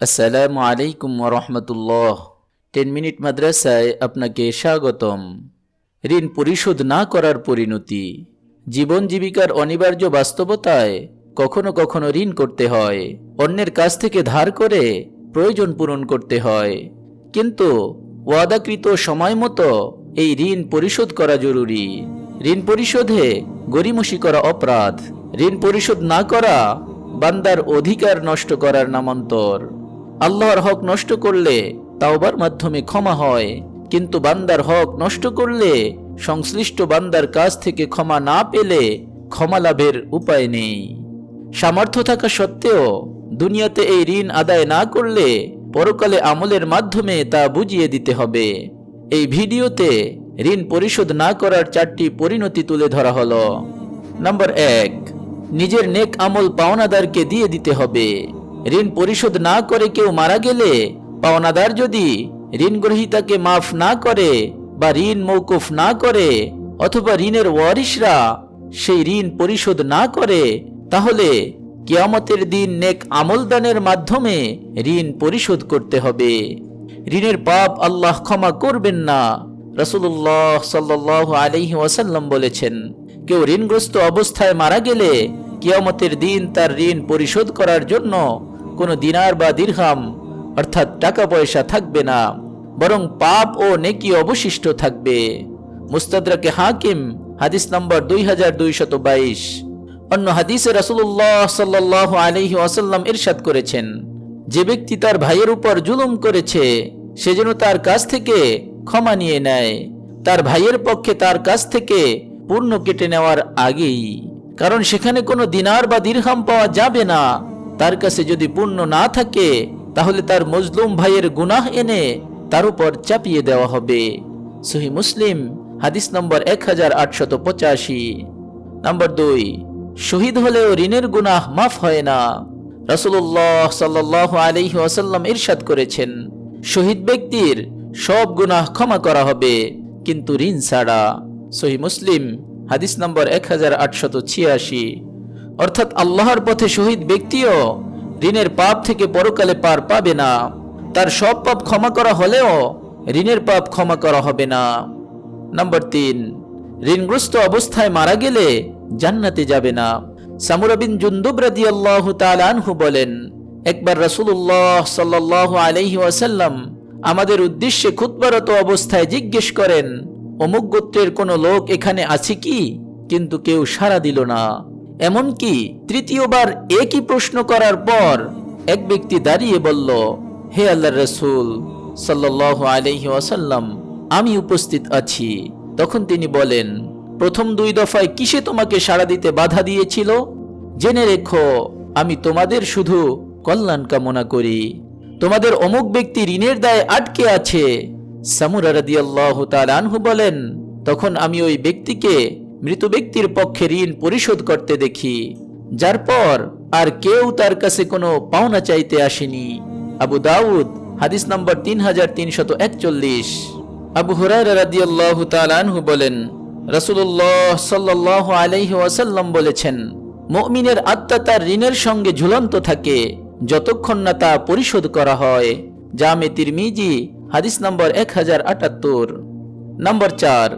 আসসালামু আলাইকুম রহমতুল্লাহ। Ten minute মাদ্রাসায় আপনাকে স্বাগতম। ঋণ পরিশোধ না করার পরিণতি। জীবন জীবিকার অনিবার্য বাস্তবতায় কখনো কখনো ঋণ করতে হয়। অন্যের কাছ থেকে ধার করে প্রয়োজন পূরণ করতে হয়। কিন্তু ওয়াদাকৃত সময় মতো এই ঋণ পরিশোধ করা জরুরি। ঋণ পরিশোধে গরিমসি করা অপরাধ। ঋণ পরিশোধ না করা বান্দার অধিকার নষ্ট করার নামান্তর। আল্লাহর হক নষ্ট করলে তাওবার মাধ্যমে ক্ষমা হয়, কিন্তু বান্দার হক নষ্ট করলে সংশ্লিষ্ট বান্দার কাছ থেকে ক্ষমা না পেলে ক্ষমা লাভের উপায় নেই। সামর্থ্য থাকা সত্ত্বেও দুনিয়াতে এই ঋণ আদায় না করলে পরকালে আমলের মাধ্যমে তা বুঝিয়ে দিতে হবে। এই ভিডিওতে ঋণ পরিশোধ না করার চারটি পরিণতি তুলে ধরা হলো। নম্বর এক, নিজের নেক আমল পাওনাদারকে দিয়ে দিতে হবে। ঋণ পরিশোধ না করে কেউ মারা গেলে, পাওনাদার যদি ঋণ গ্রহীতাকে মাফ না করে বা ঋণ মৌকুফ না করে অথবা ঋণের ওয়ারিশরা সেই ঋণ পরিশোধ না করে, তাহলে কিয়ামতের দিন নেক আমলদানের মাধ্যমে ঋণ পরিশোধ করতে হবে। ঋণের পাপ আল্লাহ ক্ষমা করবেন না। রসুল্লাহ সাল্লাহ আলহি ওয়াসাল্লাম বলেছেন, কেউ ঋণগ্রস্ত অবস্থায় মারা গেলে কিয়ামতের দিন তার ঋণ পরিশোধ করার জন্য কোনো দিনার বা দিরহাম অর্থাৎ টাকা পয়সা থাকবে না, বরং পাপ ও নেকি অবশিষ্ট থাকবে। মুস্তাদরাকে হাকিম, হাদিস নম্বর দুই হাজার দুইশত বাইশ। অন্য হাদিসে রাসুল্লাহ সাল্লাহ আলহি ওয়াসাল্লাম ইরশাদ করেছেন, যে ব্যক্তি তার ভাইয়ের উপর জুলুম করেছে, সে যেন তার কাছ থেকে ক্ষমা নিয়ে নেয়। তার ভাইয়ের পক্ষে তার কাছ থেকে পূর্ণ কেটে নেওয়ার আগেই, কারণ সেখানে কোনো দিনার বা দিরহাম পাওয়া যাবে না। তার কাছে যদি পূর্ণ না থাকে, তাহলে তার মজলুম ভাইয়ের গুনাহ এনে তার উপর চাপিয়ে দেওয়া হবে। সহি মুসলিম, হাদিস নম্বর এক হাজার আটশত পঁচাশি। নম্বর দুই, শহীদ হলেও ঋণের গুনাহ মাফ হয় না। রসুল্লাহ সাল্লাহ আলহি ওয়াসাল্লাম ইরশাদ করেছেন, শহীদ ব্যক্তির সব গুনাহ ক্ষমা করা হবে, কিন্তু ঋণ ছাড়া। সহি মুসলিম, হাদিস নম্বর এক হাজার আটশত ছিয়াশি। অর্থাৎ আল্লাহর পথে শহীদ ব্যক্তিও ঋণের পাপ থেকে পরকালে পার পাবে না। তার সব পাপ ক্ষমা করা হলেও ঋণের পাপ ক্ষমা করা হবে না। নম্বর তিন, ঋণগ্রস্ত অবস্থায় মারা গেলে জান্নাতে যাবে না। সামুরাবিন জুন্দুব রাদি আল্লাহ তালানহু বলেন, একবার রসুল্লাহ সাল্লাহ আলহি ওয়াসাল্লাম আমাদের উদ্দেশ্যে খুতবারত অবস্থায় জিজ্ঞেস করেন, অমুক গোত্রের কোনো লোক এখানে আছে কি? কিন্তু কেউ সাড়া দিল না এমনকি তৃতীয়বার একই প্রশ্ন করার পর এক ব্যক্তি দাঁড়িয়ে বলল, হে আল্লাহ রসুল সাল্লাহ আলহি ওয়াসাল্লাম, আমি উপস্থিত আছি। তখন তিনি বলেন, প্রথম দুই দফায় কিসে তোমাকে সাড়া দিতে বাধা দিয়েছিল? জেনে রেখো, আমি তোমাদের শুধু কল্যাণ কামনা করি। তোমাদের অমুক ব্যক্তি ঋণের দায়ে আটকে আছে। সামুরা রাদি আল্লাহ আনহু বলেন, তখন আমি ওই ব্যক্তিকে মৃত ব্যক্তির পক্ষে ঋণ পরিশোধ করতে দেখি, যার পর আর কেউ তার কাছে কোনো পাওনা চাইতে আসেনি। আবু দাউদ, হাদিস নম্বর তিন হাজার তিনশত একচল্লিশ। আবু হুরাই রাদিয়াল্লাহ তালানহু বলেন রসুল্লাহ সাল্লাহ আলাইহি ওয়াসাল্লাম বলেছেন, মুমিনের আত্মা তার ঋণের সঙ্গে ঝুলন্ত থাকে যতক্ষণ না তা পরিশোধ করা হয়। জামে তিরমিজি, হাদিস নম্বর এক হাজার আটাত্তর। নম্বর চার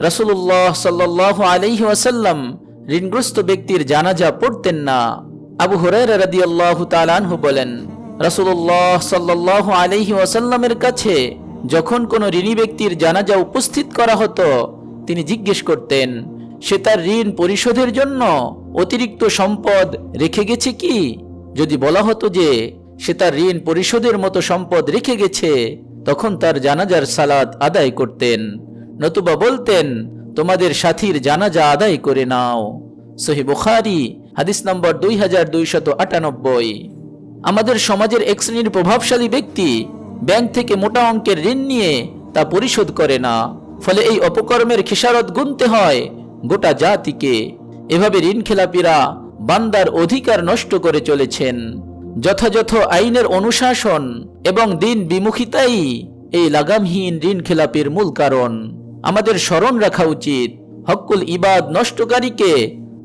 রসুল্লাহ সাল্লাহ আলাইহি ওয়াসাল্লাম ঋণগ্রস্ত ব্যক্তির জানাজা পড়তেন না। আবু হুরাই রাদিয়াল্লাহু তালানহু বলেন রসুল্লাহ সাল্লাহ আলাইহি ওয়াসাল্লামের কাছে যখন কোনো ঋণী ব্যক্তির জানাজা উপস্থিত করা হতো, তিনি জিজ্ঞেস করতেন, সে তার ঋণ পরিশোধের জন্য অতিরিক্ত সম্পদ রেখে গেছে কি? যদি বলা হতো যে সে তার ঋণ পরিশোধের মতো সম্পদ রেখে গেছে, তখন তার জানাজার সালাদ আদায় করতেন। নতুবা বলতেন, তোমাদের সাথীর জানাজা আদায় করে নাও। সহি বুখারি, হাদিস নম্বর দুই হাজার দুইশত আটানব্বই। আমাদের সমাজের এক শ্রেণির প্রভাবশালী ব্যক্তি ব্যাংক থেকে মোটা অঙ্কের ঋণ নিয়ে তা পরিশোধ করে না, ফলে এই অপকর্মের খেসারত গুনতে হয় গোটা জাতিকে। এভাবে ঋণ খেলাপিরা বান্দার অধিকার নষ্ট করে চলেছেন। যথাযথ আইনের অনুশাসন এবং দিন বিমুখিতাই এই লাগামহীন ঋণ খেলাপির মূল কারণ। আমাদের স্মরণ রাখা উচিত। হকুল ইবাদ নষ্টকারীকে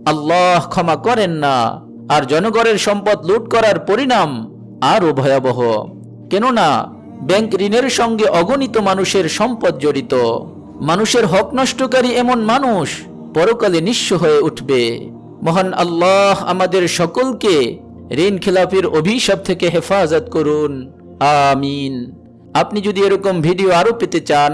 আল্লাহ ক্ষমা করেন না, আর জনগণের সম্পদ লুট করার পরিণাম আরও ভয়াবহ। কেননা, ব্যাংক ঋণের সঙ্গে অগণিত মানুষের সম্পদ জড়িত। মানুষের হক নষ্টকারী এমন মানুষ পরকালে নিঃস্ব হয়ে উঠবে। মহান আল্লাহ আমাদের সকলকে ঋণ খেলাফির অভিশাপ থেকে হেফাজত করুন। আমিন। আপনি যদি এরকম ভিডিও আরও পেতে চান